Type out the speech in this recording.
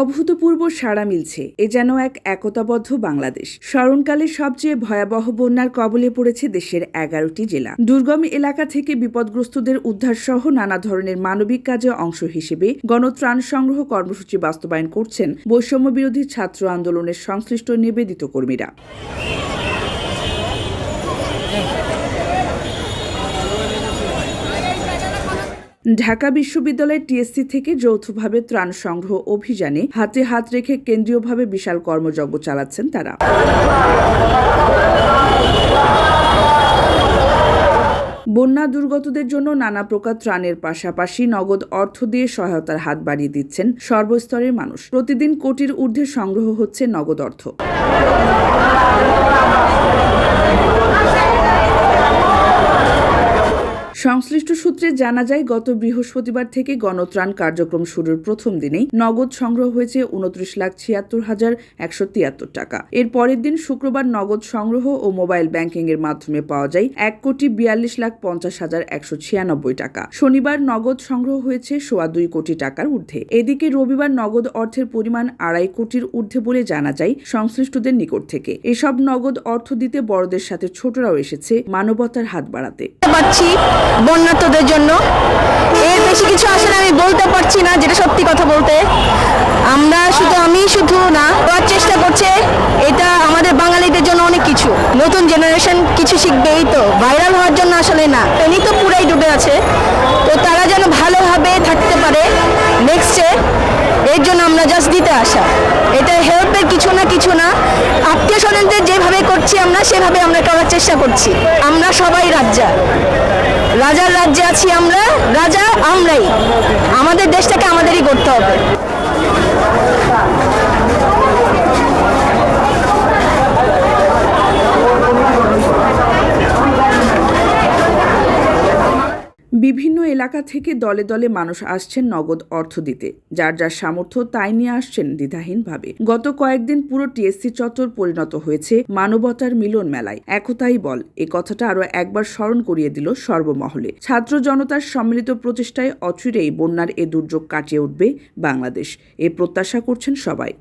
অভূতপূর্ব সাড়া মিলছে। এ যেন এক একতাবদ্ধ বাংলাদেশ। স্মরণকালে সবচেয়ে ভয়াবহ বন্যার কবলে পড়েছে দেশের এগারোটি জেলা। দুর্গম এলাকা থেকে বিপদগ্রস্তদের উদ্ধার সহ নানা ধরনের মানবিক কাজে অংশ হিসেবে গণত্রাণ সংগ্রহ কর্মসূচি বাস্তবায়ন করছেন বৈষম্য বিরোধী ছাত্র আন্দোলনের সংশ্লিষ্ট নিবেদিত কর্মীরা ঢাকা বিশ্ববিদ্যালয়ের টিএসসি থেকে যৌথভাবে ত্রাণ সংগ্রহ অভিযানে হাতে হাত রেখে কেন্দ্রীয়ভাবে বিশাল কর্মযজ্ঞ চালাচ্ছেন তারা। বন্যা দুর্গতদের জন্য নানা প্রকার ত্রাণের পাশাপাশি নগদ অর্থ দিয়ে সহায়তার হাত বাড়িয়ে দিচ্ছেন সর্বস্তরের মানুষ। প্রতিদিন কোটির ঊর্ধ্বে সংগ্রহ হচ্ছে নগদ অর্থ। সংশ্লিষ্ট সূত্রে জানা যায়, গত বৃহস্পতিবার থেকে গণত্রাণ কার্যক্রম শুরুর প্রথম দিনেই নগদ সংগ্রহ হয়েছে উনত্রিশ লাখ ছিয়াত্তর হাজার একশো তিয়াত্তর টাকা। এর পরের দিন শুক্রবার নগদ সংগ্রহ ও মোবাইল ব্যাংকিং এর মাধ্যমে পাওয়া যায় এক কোটি বিয়াল্লিশ লাখ পঞ্চাশ হাজার একশো ছিয়ানব্বই টাকা। শনিবার নগদ সংগ্রহ হয়েছে সোয়া দুই কোটি টাকার ঊর্ধ্বে। এদিকে রবিবার নগদ অর্থের পরিমাণ আড়াই কোটির ঊর্ধ্বে বলে জানা যায় সংশ্লিষ্টদের নিকট থেকে। এসব নগদ অর্থ দিতে বড়দের সাথে ছোটরাও এসেছে মানবতার হাত বাড়াতে। বন্যার্থদের জন্য। এর বেশি কিছু আসলে আমি বলতে পারছি না, যেটা সত্যি কথা বলতে। আমরা শুধু আমি শুধু না, করার চেষ্টা করছে, এটা আমাদের বাঙালিদের জন্য অনেক কিছু। নতুন জেনারেশন কিছু শিখবে, এই তো। ভাইরাল হওয়ার জন্য আসলে না, এমনি তো পুরাই ডুবে আছে। তো তারা যেন ভালোভাবে থাকতে পারে নেক্সটে এর জন্য আমরা জাস্ট দিতে আসা। এটা হেল্পের কিছু না কিছু না আত্মীয় স্বজনদের যেভাবে করছি আমরা, সেভাবে আমরা করার চেষ্টা করছি। আমরা সবাই রাজার রাজ্যে আছি আমরা রাজা আমরাই। আমাদের দেশটাকে আমাদেরই করতে হবে। এলাকা থেকে দলে দলে মানুষ আসছেন নগদ অর্থ দিতে। যার যার সামর্থ্য তাই নিয়ে আসছেন দ্বিধাহীনভাবে। গত কয়েকদিন পুরো টিএসসি চত্বর পরিণত হয়েছে মানবতার মিলন মেলায়। একতাই বল, এ কথাটা আরও একবার স্মরণ করিয়ে দিল সর্বমহলে। ছাত্র জনতার সম্মিলিত প্রচেষ্টায় অচিরেই বন্যার এ দুর্যোগ কাটিয়ে উঠবে বাংলাদেশ। এ প্রত্যাশা করছেন সবাই।